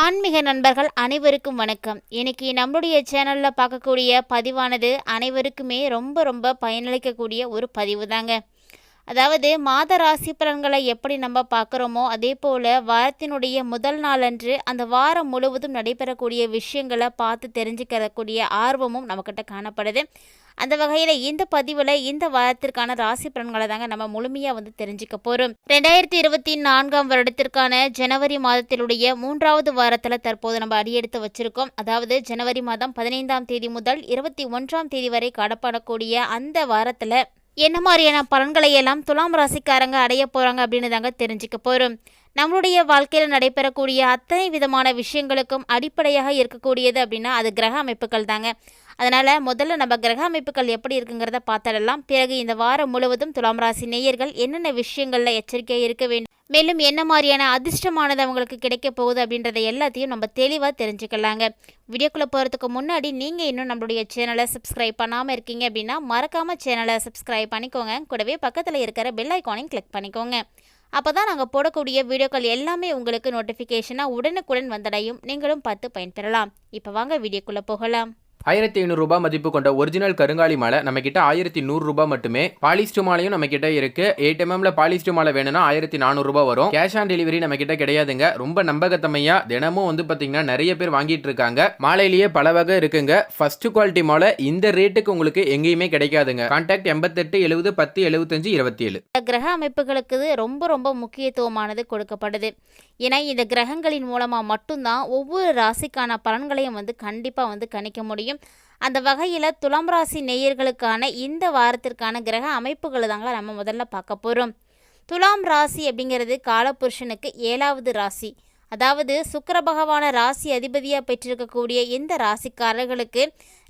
ஆன்மீக நண்பர்கள் அனைவருக்கும் வணக்கம். இன்னைக்கு நம்மளுடைய சேனலில் பார்க்கக்கூடிய பதிவானது அனைவருக்குமே ரொம்ப ரொம்ப பயனளிக்கக்கூடிய ஒரு பதிவு தாங்க அதாவது மாத ராசி பலன்களை எப்படி நம்ம பார்க்குறோமோ அதே போல் வாரத்தினுடைய முதல் நாளன்று அந்த வாரம் முழுவதும் நடைபெறக்கூடிய விஷயங்களை பார்த்து தெரிஞ்சுக்கிறக்கூடிய ஆர்வமும் நம்மக்கிட்ட காணப்படுது. அந்த வகையில் இந்த பதிவில் இந்த வாரத்திற்கான ராசி பலன்களை தாங்க நம்ம முழுமையாக வந்து தெரிஞ்சுக்க போகிறோம் ரெண்டாயிரத்தி இருபத்தி நான்காம் வருடத்திற்கான ஜனவரி மாதத்தினுடைய மூன்றாவது வாரத்தில் தற்போது நம்ம அடியெடுத்து வச்சிருக்கோம். அதாவது ஜனவரி மாதம் பதினைந்தாம் தேதி முதல் இருபத்தி ஒன்றாம் தேதி வரை காணப்படக்கூடிய அந்த வாரத்தில் என்ன மாதிரியான பலன்களை எல்லாம் துலாம் ராசிக்காரங்க அடைய போகிறாங்க அப்படின்னு தாங்க தெரிஞ்சுக்க போகிறோம் நம்மளுடைய வாழ்க்கையில் நடைபெறக்கூடிய அத்தனை விதமான விஷயங்களுக்கும் அடிப்படையாக இருக்கக்கூடியது அப்படின்னா அது கிரக அமைப்புகள் தாங்க. அதனால் முதல்ல நம்ம கிரக அமைப்புகள் எப்படி இருக்குங்கிறத பார்த்துடலாம். பிறகு இந்த வாரம் முழுவதும் துலாம் ராசி நேயர்கள் என்னென்ன விஷயங்களில் எச்சரிக்கையாக இருக்க வேண்டும் மேலும் என்ன மாதிரியான அதிர்ஷ்டமானது அவங்களுக்கு கிடைக்க போகுது அப்படின்றத எல்லாத்தையும் நம்ம தெளிவாக தெரிஞ்சுக்கலாங்க. வீடியோக்குள்ளே போகிறதுக்கு முன்னாடி நீங்கள் இன்னும் நம்மளுடைய சேனலை சப்ஸ்கிரைப் பண்ணாமல் இருக்கீங்க அப்படின்னா மறக்காமல் சேனலை சப்ஸ்கிரைப் பண்ணிக்கோங்க. கூடவே பக்கத்தில் இருக்கிற பெல் ஐக்கானையும் கிளிக் பண்ணிக்கோங்க. அப்போ தான் நாங்கள் போடக்கூடிய வீடியோக்கள் எல்லாமே உங்களுக்கு நோட்டிஃபிகேஷனாக உடனுக்குடன் வந்தடையும். நீங்களும் பார்த்து பயன்பெறலாம். இப்போ வாங்க வீடியோக்குள்ளே போகலாம். ஆயிரத்தி ஐநூறுரூபா மதிப்பு கொண்ட ஒரிஜினல் கருங்காலி மாலை நம்ம கிட்ட ஆயிரத்தி நூறுரூபா மட்டுமே. பாலிஸ்டு மாலையும் நம்ம கிட்ட இருக்கு எயிட் எம்எம்ல பாலிஸ்டு மாலை வேணும்னா ஆயிரத்தி நானூறுரூபா வரும். கேஷ் ஆன் டெலிவரி நம்ம கிட்ட கிடையாதுங்க. ரொம்ப நம்பகத்தமையா தினமும் வந்து பாத்தீங்கன்னா நிறைய பேர் வாங்கிட்டு இருக்காங்க. மாலையிலேயே பல வகை இருக்குங்க. ஃபர்ஸ்ட் குவாலிட்டி மாலை இந்த ரேட்டுக்கு உங்களுக்கு எங்கேயுமே கிடைக்காதுங்க. கான்டாக்ட் எண்பத்தெட்டு எழுபது பத்து எழுபத்தஞ்சு இருபத்தி ஏழு கிரக அமைப்புகளுக்கு ரொம்ப ரொம்ப முக்கியத்துவமானது கொடுக்கப்படுது. ஏன்னா இந்த கிரகங்களின் மூலமாக மட்டும்தான் ஒவ்வொரு ராசிக்கான பலன்களையும் வந்து கண்டிப்பாக வந்து கணிக்க முடியும். அந்த வகையில் துலாம் ராசி நேயர்களுக்கான இந்த வாரத்திற்கான கிரக அமைப்புகளை தாங்க நம்ம முதல்ல பார்க்க போகிறோம் துலாம் ராசி அப்படிங்கிறது காலபுருஷனுக்கு ஏழாவது ராசி. அதாவது சுக்கர பகவான ராசி அதிபதியாக பெற்றிருக்கக்கூடிய இந்த ராசிக்காரர்களுக்கு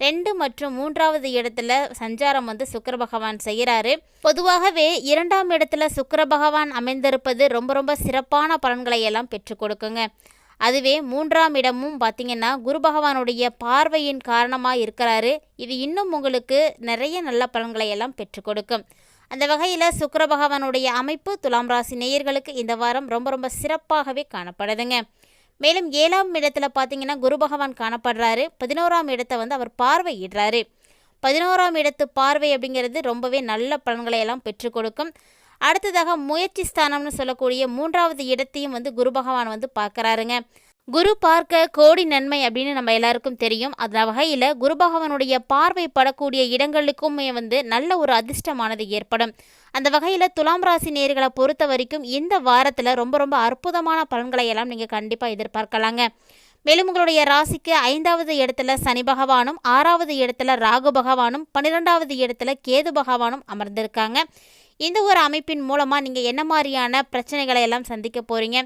ரெண்டு மற்றும் மூன்றாவது இடத்துல சஞ்சாரம் வந்து சுக்கர பகவான் செய்கிறாரு பொதுவாகவே இரண்டாம் இடத்துல சுக்கர பகவான் அமைந்திருப்பது ரொம்ப ரொம்ப சிறப்பான பலன்களை எல்லாம் பெற்றுக் கொடுக்குங்க. அதுவே மூன்றாம் இடமும் பார்த்தீங்கன்னா குரு பகவானுடைய பார்வையின் காரணமாக இருக்கிறாரு. இது இன்னும் உங்களுக்கு நிறைய நல்ல பலன்களை எல்லாம் பெற்றுக் கொடுக்கும். அந்த வகையில் சுக்கர பகவானுடைய அமைப்பு துலாம் ராசி நேயர்களுக்கு இந்த வாரம் ரொம்ப ரொம்ப சிறப்பாகவே காணப்படுதுங்க. மேலும் ஏழாம் இடத்துல பார்த்தீங்கன்னா குரு பகவான் காணப்படுறாரு. பதினோராம் இடத்தை வந்து அவர் பார்வையிடுறாரு. பதினோராம் இடத்து பார்வை அப்படிங்கிறது ரொம்பவே நல்ல பலன்களை எல்லாம் பெற்றுக் கொடுக்கும். அடுத்ததாக முயற்சி ஸ்தானம்னு சொல்லக்கூடிய மூன்றாவது இடத்தையும் வந்து குரு பகவான் வந்து பார்க்குறாருங்க. குரு பார்க்க கோடி நன்மை அப்படின்னு நம்ம எல்லாருக்கும் தெரியும். அந்த வகையில் குரு பகவானுடைய பார்வை படக்கூடிய இடங்களுக்குமே வந்து நல்ல ஒரு அதிர்ஷ்டமானது ஏற்படும். அந்த வகையில் துலாம் ராசி நேர்களை பொறுத்த வரைக்கும் இந்த வாரத்தில் ரொம்ப ரொம்ப அற்புதமான பலன்களை எல்லாம் நீங்கள் கண்டிப்பாக எதிர்பார்க்கலாங்க. மேலும் உங்களுடைய ராசிக்கு ஐந்தாவது இடத்துல சனி பகவானும் ஆறாவது இடத்துல ராகு பகவானும் பன்னிரெண்டாவது இடத்துல கேது பகவானும் அமர்ந்திருக்காங்க. இந்த ஒரு அமைப்பின் மூலமாக நீங்கள் என்ன மாதிரியான பிரச்சனைகளை எல்லாம் சந்திக்க போகிறீங்க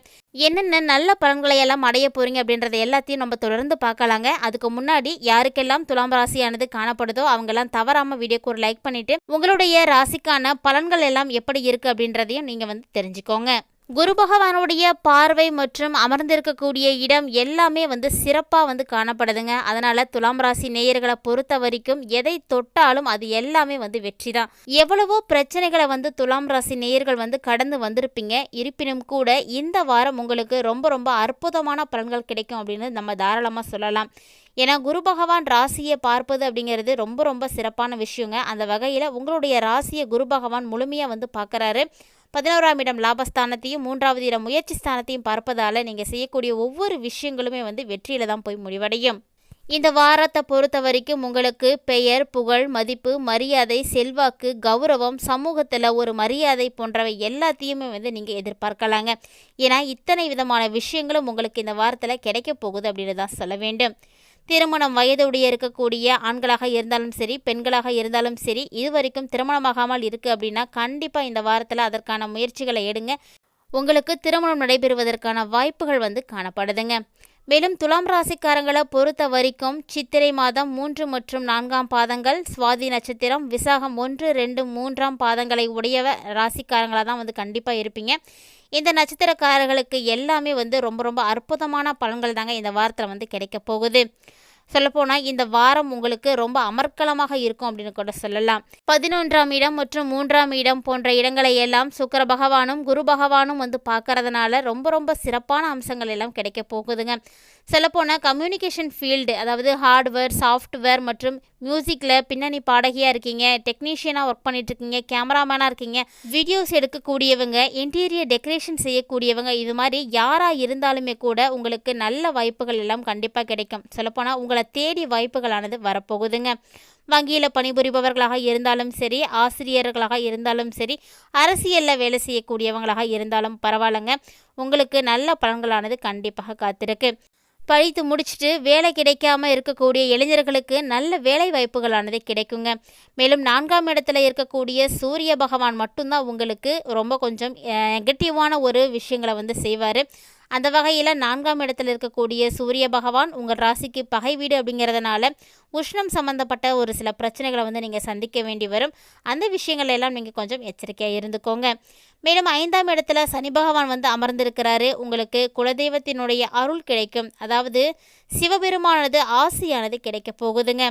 என்னென்ன நல்ல பலன்களை எல்லாம் அடைய போகிறீங்க அப்படின்றத எல்லாத்தையும் நம்ம தொடர்ந்து பார்க்கலாங்க. அதுக்கு முன்னாடி யாருக்கெல்லாம் துலாம் ராசியானது காணப்படுதோ அவங்கெல்லாம் தவறாமல் வீடியோக்கு ஒரு லைக் பண்ணிவிட்டு உங்களுடைய ராசிக்கான பலன்கள் எல்லாம் எப்படி இருக்குது அப்படின்றதையும் நீங்கள் வந்து தெரிஞ்சுக்கோங்க. குரு பகவானுடைய பார்வை மற்றும் அமர்ந்திருக்கக்கூடிய இடம் எல்லாமே வந்து சிறப்பாக வந்து காணப்படுதுங்க. அதனால் துலாம் ராசி நேயர்களை பொறுத்த வரைக்கும் எதை தொட்டாலும் அது எல்லாமே வந்து வெற்றி தான் எவ்வளவோ பிரச்சனைகளை வந்து துலாம் ராசி நேயர்கள் வந்து கடந்து வந்திருப்பீங்க. இருப்பினும் கூட இந்த வாரம் உங்களுக்கு ரொம்ப ரொம்ப அற்புதமான பலன்கள் கிடைக்கும் அப்படின்னு நம்ம தாராளமாக சொல்லலாம். ஏன்னா குரு பகவான் ராசியை பார்ப்பது அப்படிங்கிறது ரொம்ப ரொம்ப சிறப்பான விஷயங்க. அந்த வகையில் உங்களுடைய ராசியை குரு பகவான் முழுமையாக வந்து பார்க்குறாரு. பதினோராம் இடம் லாபஸ்தானத்தையும் மூன்றாவது இடம் முயற்சி ஸ்தானத்தையும் பார்ப்பதால் நீங்கள் செய்யக்கூடிய ஒவ்வொரு விஷயங்களுமே வந்து வெற்றியில் தான் போய் முடிவடையும். இந்த வாரத்தை பொறுத்த வரைக்கும் உங்களுக்கு பெயர் புகழ் மதிப்பு மரியாதை செல்வாக்கு கௌரவம் சமூகத்தில் ஒரு மரியாதை போன்றவை எல்லாத்தையுமே வந்து நீங்கள் எதிர்பார்க்கலாங்க. ஏன்னா இத்தனை விதமான விஷயங்களும் உங்களுக்கு இந்த வாரத்தில் கிடைக்க போகுது அப்படின்னு தான் சொல்ல வேண்டும். திருமணம் வயதுடைய இருக்கக்கூடிய ஆண்களாக இருந்தாலும் சரி பெண்களாக இருந்தாலும் சரி இதுவரைக்கும் திருமணமாகாமல் இருக்குது அப்படின்னா கண்டிப்பாக இந்த வாரத்தில் அதற்கான முயற்சிகளை எடுங்க. உங்களுக்கு திருமணம் நடைபெறுவதற்கான வாய்ப்புகள் வந்து காணப்படுதுங்க. மேலும் துலாம் ராசிக்காரங்களை பொறுத்த வரைக்கும் சித்திரை மாதம் மூன்று மற்றும் நான்காம் பாதங்கள் சுவாதி நட்சத்திரம் விசாகம் ஒன்று ரெண்டு மூன்றாம் பாதங்களை உடையவ ராசிக்காரங்களாக தான் வந்து கண்டிப்பாக இருப்பீங்க. இந்த நட்சத்திரக்காரர்களுக்கு எல்லாமே வந்து ரொம்ப ரொம்ப அற்புதமான பலன்கள் தாங்க இந்த வாரத்தில் வந்து கிடைக்க போகுது. சொல்லப்போனால் இந்த வாரம் உங்களுக்கு ரொம்ப அமர்க்கலமாக இருக்கும் அப்படின்னு கூட சொல்லலாம். பதினொன்றாம் இடம் மற்றும் மூன்றாம் இடம் போன்ற இடங்களை எல்லாம் சுக்கர பகவானும் குரு பகவானும் வந்து பார்க்கறதுனால ரொம்ப ரொம்ப சிறப்பான அம்சங்கள் எல்லாம் கிடைக்க போகுதுங்க. சொல்லப்போனால் கம்யூனிகேஷன் ஃபீல்டு அதாவது ஹார்ட்வேர் சாஃப்ட்வேர் மற்றும் மியூசிக்கில் பின்னணி பாடகியாக இருக்கீங்க டெக்னீஷியனாக ஒர்க் பண்ணிட்டு இருக்கீங்க கேமராமேனாக இருக்கீங்க வீடியோஸ் எடுக்கக்கூடியவங்க இன்டீரியர் டெக்கரேஷன் செய்யக்கூடியவங்க இது மாதிரி யாராக இருந்தாலுமே கூட உங்களுக்கு நல்ல வாய்ப்புகள் எல்லாம் கண்டிப்பாக கிடைக்கும். சொல்லப்போனால் உங்களை தேடி வாய்ப்புகளானது வரப்போகுதுங்க. வங்கியில் பணிபுரிபவர்களாக இருந்தாலும் சரி ஆசிரியர்களாக இருந்தாலும் சரி அரசியலில் வேலை செய்யக்கூடியவங்களாக இருந்தாலும் பரவாயில்லைங்க. உங்களுக்கு நல்ல பலன்களானது கண்டிப்பாக காத்திருக்கு. படித்து முடிச்சுட்டு வேலை கிடைக்காம இருக்கக்கூடிய இளைஞர்களுக்கு நல்ல வேலை வாய்ப்புகளானது கிடைக்குங்க. மேலும் நான்காம் இடத்துல இருக்கக்கூடிய சூரிய பகவான் மட்டும்தான் உங்களுக்கு ரொம்ப கொஞ்சம் நெகட்டிவான ஒரு விஷயங்களை வந்து செய்வார். அந்த வகையில் நான்காம் இடத்துல இருக்கக்கூடிய சூரிய பகவான் உங்கள் ராசிக்கு பகை வீடு அப்படிங்கிறதுனால உஷ்ணம் சம்மந்தப்பட்ட ஒரு சில பிரச்சனைகளை வந்து நீங்கள் சந்திக்க வேண்டி வரும். அந்த விஷயங்கள் எல்லாம் நீங்கள் கொஞ்சம் எச்சரிக்கையாக இருந்துக்கோங்க. மேலும் ஐந்தாம் இடத்துல சனி பகவான் வந்து அமர்ந்திருக்கிறாரு. உங்களுக்கு குலதெய்வத்தினுடைய அருள் கிடைக்கும். அதாவது சிவபெருமானது ஆசையானது கிடைக்க போகுதுங்க.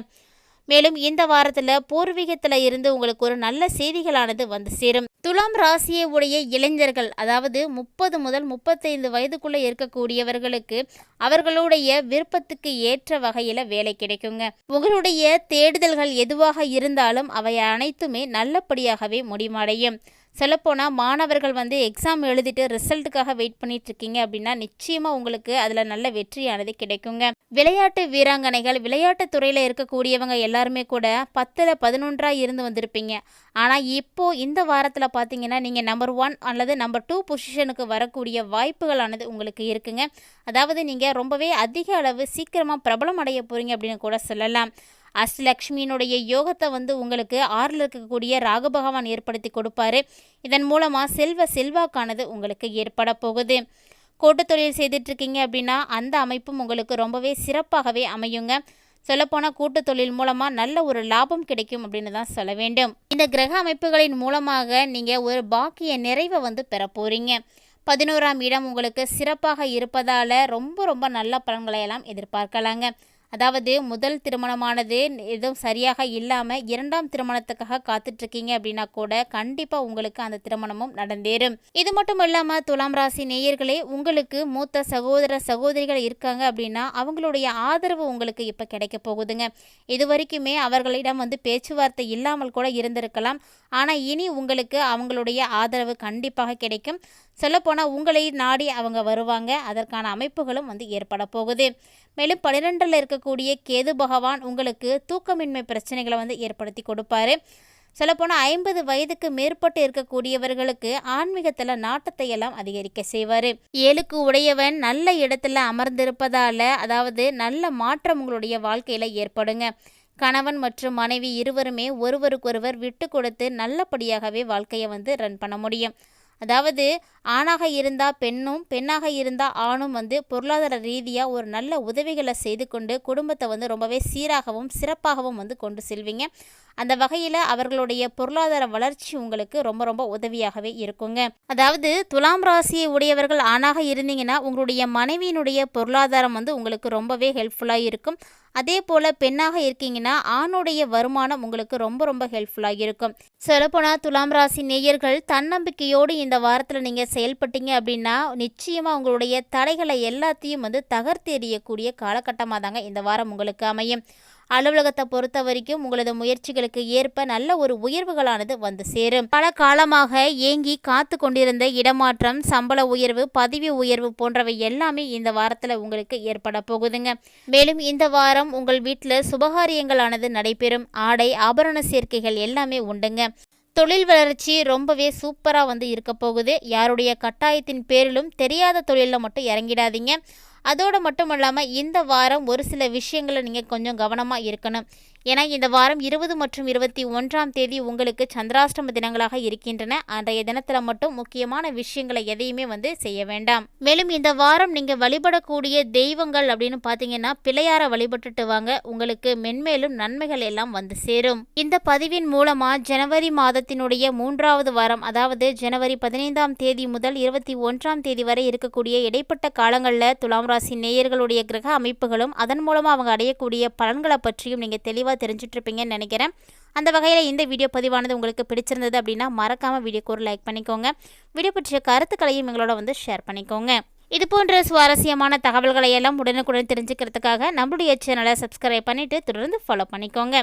மேலும் இந்த வாரத்தில் பூர்வீகத்தில் இருந்து உங்களுக்கு ஒரு நல்ல செய்திகளானது வந்து சேரும். துலாம் ராசியை உடைய இளைஞர்கள் அதாவது முப்பது முதல் முப்பத்தைந்து வயதுக்குள்ளே இருக்கக்கூடியவர்களுக்கு அவர்களுடைய விருப்பத்துக்கு ஏற்ற வகையில் வேலை கிடைக்குங்க. உங்களுடைய தேடுதல்கள் எதுவாக இருந்தாலும் அவை அனைத்துமே நல்லபடியாகவே முடிவடையும். சொல்லப்போனால் மாணவர்கள் வந்து எக்ஸாம் எழுதிட்டு ரிசல்ட்டுக்காக வெயிட் பண்ணிகிட்ருக்கீங்க அப்படின்னா நிச்சயமாக உங்களுக்கு அதில் நல்ல வெற்றியானது கிடைக்குங்க. விளையாட்டு வீராங்கனைகள் விளையாட்டு துறையில் இருக்கக்கூடியவங்க எல்லாருமே கூட பத்தில் பதினொன்றாக இருந்து வந்திருப்பீங்க. ஆனால் இப்போது இந்த வாரத்தில் பார்த்தீங்கன்னா நீங்கள் நம்பர் ஒன் அல்லது நம்பர் டூ பொசிஷனுக்கு வரக்கூடிய வாய்ப்புகளானது உங்களுக்கு இருக்குங்க. அதாவது நீங்கள் ரொம்பவே அதிக அளவு சீக்கிரமாக பிரபலம் அடைய போகிறீங்க அப்படின்னு கூட சொல்லலாம். அஷ்டலக்ஷ்மியினுடைய யோகத்தை வந்து உங்களுக்கு ஆறில் இருக்கக்கூடிய ராகு பகவான் ஏற்படுத்தி கொடுப்பாரு. இதன் மூலமாக செல்வ செல்வாக்கானது உங்களுக்கு ஏற்பட போகுது. கூட்டுத் தொழில் செய்துட்ருக்கீங்க அப்படின்னா அந்த அமைப்பும் உங்களுக்கு ரொம்பவே சிறப்பாகவே அமையுங்க. சொல்லப்போனால் கூட்டு தொழில் மூலமாக நல்ல ஒரு லாபம் கிடைக்கும் அப்படின்னு தான் சொல்ல வேண்டும். இந்த கிரக அமைப்புகளின் மூலமாக நீங்கள் ஒரு பாக்கிய நிறைவை வந்து பெற போகிறீங்க பதினோராம் இடம் உங்களுக்கு சிறப்பாக இருப்பதால் ரொம்ப ரொம்ப நல்ல பலன்களை எல்லாம் எதிர்பார்க்கலாங்க. அதாவது முதல் திருமணமானது எதுவும் சரியாக இல்லாமல் இரண்டாம் திருமணத்துக்காக காத்துட்ருக்கீங்க அப்படின்னா கூட கண்டிப்பாக உங்களுக்கு அந்த திருமணமும் நடந்தேறும். இது மட்டும் இல்லாமல் துலாம் ராசி நேயர்களே உங்களுக்கு மூத்த சகோதர சகோதரிகள் இருக்காங்க அப்படின்னா அவங்களுடைய ஆதரவு உங்களுக்கு இப்போ கிடைக்க போகுதுங்க. இது வரைக்குமே அவர்களிடம் வந்து பேச்சுவார்த்தை இல்லாமல் கூட இருந்திருக்கலாம். ஆனால் இனி உங்களுக்கு அவங்களுடைய ஆதரவு கண்டிப்பாக கிடைக்கும். சொல்லப்போனால் உங்களை நாடி அவங்க வருவாங்க. அதற்கான அமைப்புகளும் வந்து ஏற்பட போகுது. மேலும் பன்னிரெண்டில் இருக்கக்கூடிய கேது பகவான் உங்களுக்கு தூக்கமின்மை பிரச்சனைகளை வந்து ஏற்படுத்தி கொடுப்பாரு. சொல்லப்போனால் ஐம்பது வயதுக்கு மேற்பட்டு இருக்கக்கூடியவர்களுக்கு ஆன்மீகத்தில் நாட்டத்தை எல்லாம் அதிகரிக்க செய்வார். ஏழுக்கு உடையவன் நல்ல இடத்துல அமர்ந்திருப்பதால் அதாவது நல்ல மாற்றம் உங்களுடைய வாழ்க்கையில் ஏற்படுங்க. கணவன் மற்றும் மனைவி இருவருமே ஒருவருக்கொருவர் விட்டு கொடுத்து நல்லபடியாகவே வாழ்க்கையை வந்து ரன் பண்ண முடியும். அதாவது ஆணாக இருந்தால் பெண்ணும் பெண்ணாக இருந்தால் ஆணும் வந்து பொருளாதார ரீதியாக ஒரு நல்ல உதவிகளை செய்து கொண்டு குடும்பத்தை வந்து ரொம்பவே சீராகவும் சிறப்பாகவும் வந்து கொண்டு செல்வீங்க. அந்த வகையில் அவர்களுடைய பொருளாதார வளர்ச்சி உங்களுக்கு ரொம்ப ரொம்ப உதவியாகவே இருக்குங்க. அதாவது துலாம் ராசியை உடையவர்கள் ஆணாக இருந்தீங்கன்னா உங்களுடைய மனைவியினுடைய பொருளாதாரம் வந்து உங்களுக்கு ரொம்பவே ஹெல்ப்ஃபுல்லாக இருக்கும். அதே போல் பெண்ணாக இருக்கீங்கன்னா ஆணுடைய வருமானம் உங்களுக்கு ரொம்ப ரொம்ப ஹெல்ப்ஃபுல்லாக இருக்கும். சொல்லப்போனால் துலாம் ராசி நேயர்கள் தன்னம்பிக்கையோடு இந்த வாரத்தில் நீங்கள் செயல்பட்டீங்க அப்படின்னா நிச்சயமாக உங்களுடைய தடைகளை எல்லாத்தையும் வந்து தகர்த்தெறியக்கூடிய காலகட்டமாக தாங்க இந்த வாரம் உங்களுக்கு அமையும். அலுவலகத்தை பொறுத்த வரைக்கும் உங்களது முயற்சிகளுக்கு ஏற்ப நல்ல ஒரு உயர்வுகளானது வந்து சேரும். பல காலமாக ஏங்கி காத்து கொண்டிருந்த இடமாற்றம் சம்பள உயர்வு பதவி உயர்வு போன்றவை எல்லாமே இந்த வாரத்தில் உங்களுக்கு ஏற்பட போகுதுங்க. மேலும் இந்த வாரம் உங்கள் வீட்டில் சுபகாரியங்களானது நடைபெறும். ஆடை ஆபரண சேர்க்கைகள் எல்லாமே உண்டுங்க. தொழில் வளர்ச்சி ரொம்பவே சூப்பராக வந்து இருக்க போகுது. யாருடைய கட்டாயத்தின் பேரிலும் தெரியாத தொழிலில் மட்டும் இறங்கிடாதீங்க. அதோடு மட்டும் இல்லாமல் இந்த வாரம் ஒரு சில விஷயங்களை நீங்கள் கொஞ்சம் கவனமாக இருக்கணும். ஏன்னா இந்த வாரம் இருபது மற்றும் இருபத்தி ஒன்றாம் தேதி உங்களுக்கு சந்திராஷ்டம தினங்களாக இருக்கின்றன. அன்றைய தினத்தில் மட்டும் முக்கியமான விஷயங்களை எதையுமே வந்து செய்ய வேண்டாம். மேலும் இந்த வாரம் நீங்கள் வழிபடக்கூடிய தெய்வங்கள் அப்படின்னு பார்த்தீங்கன்னா பிள்ளையார வழிபட்டுட்டு வாங்க. உங்களுக்கு மென்மேலும் நன்மைகள் எல்லாம் வந்து சேரும். இந்த பதிவின் மூலமாக ஜனவரி மாதத்தினுடைய மூன்றாவது வாரம் அதாவது ஜனவரி பதினைந்தாம் தேதி முதல் இருபத்தி ஒன்றாம் தேதி வரை இருக்கக்கூடிய இடைப்பட்ட காலங்களில் துலாம் ராசி நேயர்களுடைய கிரக அமைப்புகளும் அதன் மூலமாக அவங்க அடையக்கூடிய பலன்களை பற்றியும் நீங்கள் தெளிவாக தெரிஞ்சிட்ருப்பீங்கன்னு நினைக்கிறேன். அந்த வகையில் இந்த வீடியோ பதிவானது உங்களுக்கு பிடிச்சிருந்தது அப்படின்னா மறக்காமல் வீடியோக்கு ஒரு லைக் பண்ணிக்கோங்க. வீடியோ பற்றிய கருத்துக்களையும் எங்களோட வந்து ஷேர் பண்ணிக்கோங்க. இது போன்ற சுவாரஸ்யமான தகவல்களை எல்லாம் உடனுக்குடன் தெரிஞ்சுக்கிறதுக்காக நம்மளுடைய சேனலை சப்ஸ்கிரைப் பண்ணிவிட்டு தொடர்ந்து ஃபாலோ பண்ணிக்கோங்க.